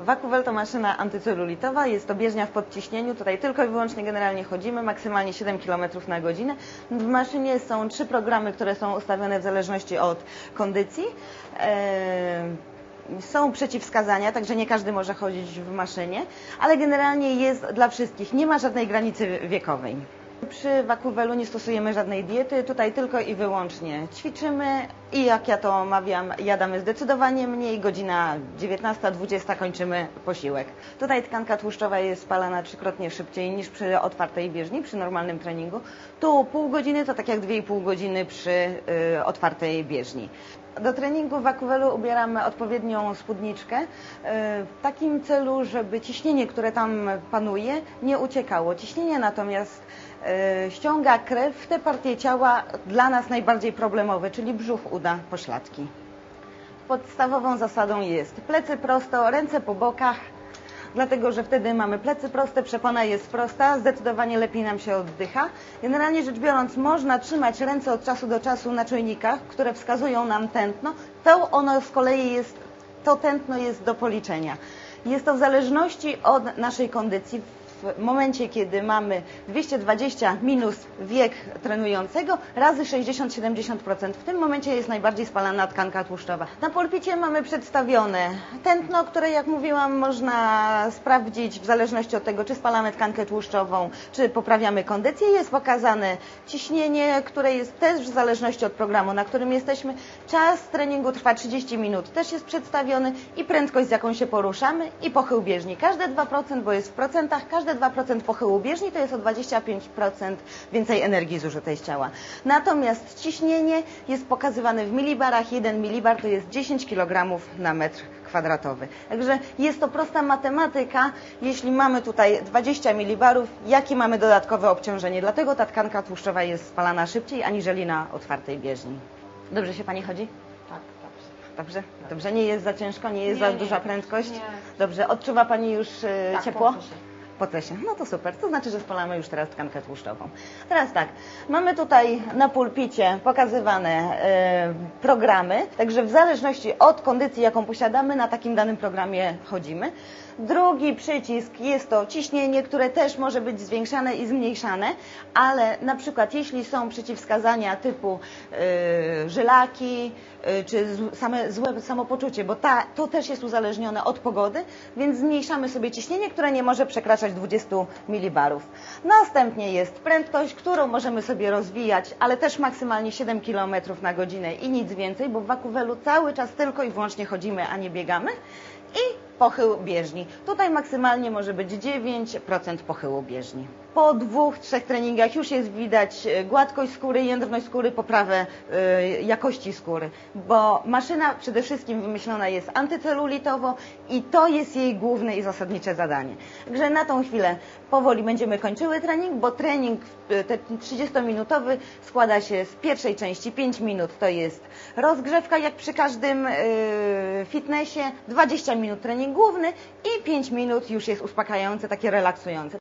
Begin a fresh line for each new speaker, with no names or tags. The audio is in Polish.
Vacuvel to maszyna antycelulitowa, jest to bieżnia w podciśnieniu, tutaj tylko i wyłącznie generalnie chodzimy, maksymalnie 7 km na godzinę. W maszynie są trzy programy, które są ustawione w zależności od kondycji. Eee, Są przeciwwskazania, także nie każdy może chodzić w maszynie, ale generalnie jest dla wszystkich, nie ma żadnej granicy wiekowej. Przy Vacuvelu nie stosujemy żadnej diety, tutaj tylko i wyłącznie ćwiczymy i jak ja to omawiam, jadamy zdecydowanie mniej, godzina 19-20 kończymy posiłek. Tutaj tkanka tłuszczowa jest spalana trzykrotnie szybciej niż przy otwartej bieżni, przy normalnym treningu. Tu pół godziny to tak jak 2,5 godziny przy y, otwartej bieżni. Do treningu w Vacuvelu ubieramy odpowiednią spódniczkę y, w takim celu, żeby ciśnienie, które tam panuje, nie uciekało. Ciśnienie natomiast y, ściąga krew w te partie ciała dla nas najbardziej problemowe, czyli brzuch, uda, pośladki. Podstawową zasadą jest plecy prosto, ręce po bokach, dlatego że wtedy mamy plecy proste, przepona jest prosta, zdecydowanie lepiej nam się oddycha. Generalnie rzecz biorąc, można trzymać ręce od czasu do czasu na czujnikach, które wskazują nam tętno. To ono z kolei jest, to tętno jest do policzenia. Jest to w zależności od naszej kondycji. W momencie, kiedy mamy 220 minus wiek trenującego razy 60-70%, w tym momencie jest najbardziej spalana tkanka tłuszczowa. Na pulpicie mamy przedstawione tętno, które jak mówiłam można sprawdzić w zależności od tego, czy spalamy tkankę tłuszczową, czy poprawiamy kondycję. Jest pokazane ciśnienie, które jest też w zależności od programu, na którym jesteśmy. Czas treningu trwa 30 minut, też jest przedstawiony i prędkość, z jaką się poruszamy i pochył bieżni. Każde 2%, bo jest w procentach, każde 2% pochyłu bieżni to jest o 25% więcej energii zużytej z ciała. Natomiast ciśnienie jest pokazywane w milibarach. 1 milibar to jest 10 kg na metr kwadratowy. Także jest to prosta matematyka. Jeśli mamy tutaj 20 milibarów, jakie mamy dodatkowe obciążenie? Dlatego ta tkanka tłuszczowa jest spalana szybciej aniżeli na otwartej bieżni. Dobrze się Pani chodzi?
Tak, dobrze.
Dobrze? Dobrze, nie jest za ciężko, nie jest
Nie,
za
nie.
duża prędkość?
Nie.
Dobrze, odczuwa Pani już e,
Tak,
ciepło?
poce
Poce się. No to super, to znaczy, że spalamy już teraz tkankę tłuszczową. Teraz tak, mamy tutaj na pulpicie pokazywane e, programy, także w zależności od kondycji, jaką posiadamy, na takim danym programie chodzimy. Drugi przycisk jest to ciśnienie, które też może być zwiększane i zmniejszane, ale na przykład jeśli są przeciwwskazania typu e, żylaki, e, czy same złe samopoczucie, bo ta, to też jest uzależnione od pogody, więc zmniejszamy sobie ciśnienie, które nie może przekraczać 20 milibarów. Następnie jest prędkość, którą możemy sobie rozwijać, ale też maksymalnie 7 km na godzinę i nic więcej, bo w Vacuvelu cały czas tylko i wyłącznie chodzimy, a nie biegamy. I pochył bieżni. Tutaj maksymalnie może być 9% pochyłu bieżni. Po dwóch, trzech treningach już jest widać e, gładkość skóry, jędrność skóry, poprawę e, jakości skóry, bo maszyna przede wszystkim wymyślona jest antycelulitowo i to jest jej główne i zasadnicze zadanie. Także na tą chwilę powoli będziemy kończyły trening, bo trening e, ten 30-minutowy składa się z pierwszej części 5 minut to jest rozgrzewka jak przy każdym e, fitnessie, 20 minut trening główny i 5 minut już jest uspokajające, takie relaksujące.